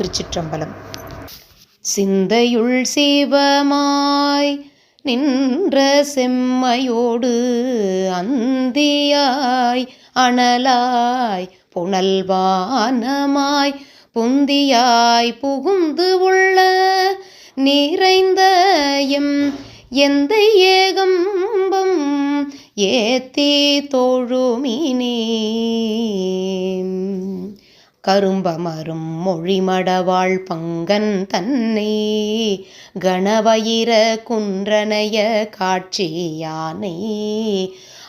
திருச்சிற்றம்பலம். சிந்தையுள் சிவமாய் நின்ற செம்மையோடு அந்தியாய் அனலாய் புனல்வானமாய் புந்தியாய் புகுந்து உள்ள நிறைந்த எம் எந்த ஏகம்பம் ஏத்தி தோழுமினே கரும்பமரும் மொழிமடவாள் பங்கன் தன்னை கணவயிர குன்றனைய காட்சியானை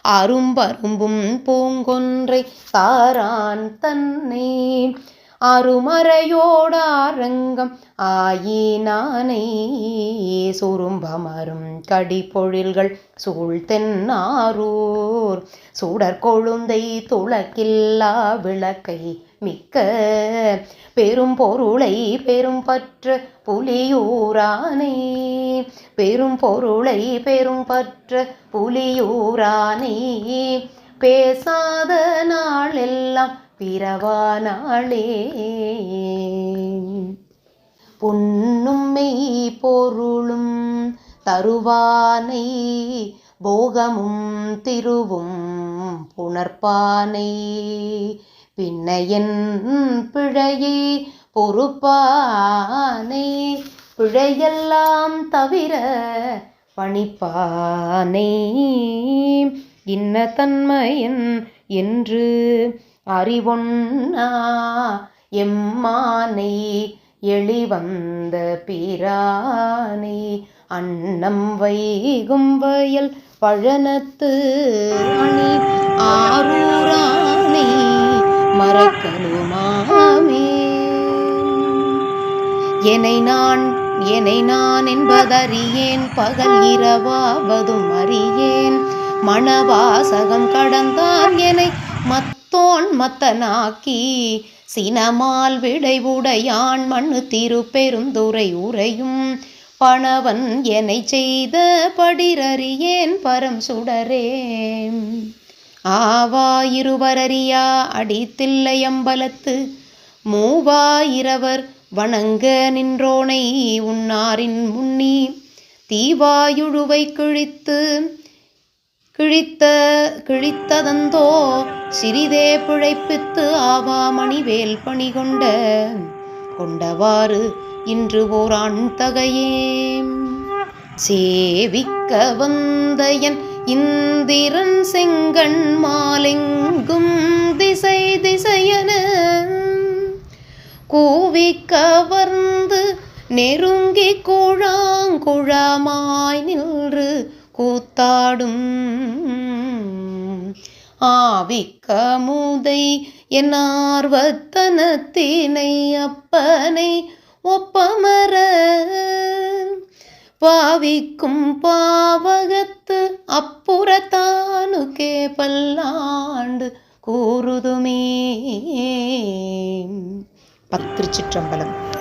அரும்பரும்பும் பூங்கொன்றை தாரான் தன்னை அருமறையோடாரங்கம் ஆயினானை சுரும்பமரும் கடிப்பொழில்கள் சூழ்த்தென்னாரூர் சுடற்கொழுந்தை துளக்கில்லா விளக்கை மிக்க பெரும் பொருளை பெரும் பற்ற புலியூரானை. பெரும் பொருளை பெரும் பற்ற புலியூரானை. பேசாத நாளெல்லாம் பிறவா நாளே. பொன்னும் மெய் பொருளும் தருவானை போகமும் திருவும் புணர்ப்பானை. பின்னையன் பிழையை பொறுப்பானை பிழையெல்லாம் தவிர பணிப்பானை. இன்ன தன்மையன் என்று அறிவொன்னா எம்மானை எளிவந்த பிரானை அன்னம் வைகும் வயல் பழனத்து அணி ஆரூரானை மறக்கலுமாமே என்னை நான் என்னை நான் என்பதறியேன் பகல் இரவாவதும் அறியேன். மணவாசகம் கடந்தான் என்னை மத்தோன் மத்தனாக்கி. சினமால் விடைவுடையான் மண்ணு திருப்பெருந்துரை உரையும் பணவன் என்னை செய்த படிரறியேன் பரம் சுடரே ஆவா இருவரறியா அடித்தில்லை அம்பலத்து. இரவர் வணங்க நின்றோனை உன்னாரின் முன்னி. தீவாயுழுவை கிழித்து கிழித்த கிழித்ததந்தோ சிறிதே பிழைப்பித்து ஆவா வேல் பணி கொண்ட கொண்டவாறு இன்று ஓரான் தகையே சேவிக்க வந்தயன் இந்திரன் செங்கண் மாலெங்கும் திசை திசையன கூவி கவர்ந்து நெருங்கி குழாங்குழமாய் நின்று கூத்தாடும். ஆவிக்கமுதை என் ஆர்வத்தனத்தினை அப்பனை ஒப்பமர. பாவிக்கும் பாவகத்து அப்புறத்தானுக்கே பல்லாண்டு கூறுதுமே. பத்திருச்சிற்றம்பலம்.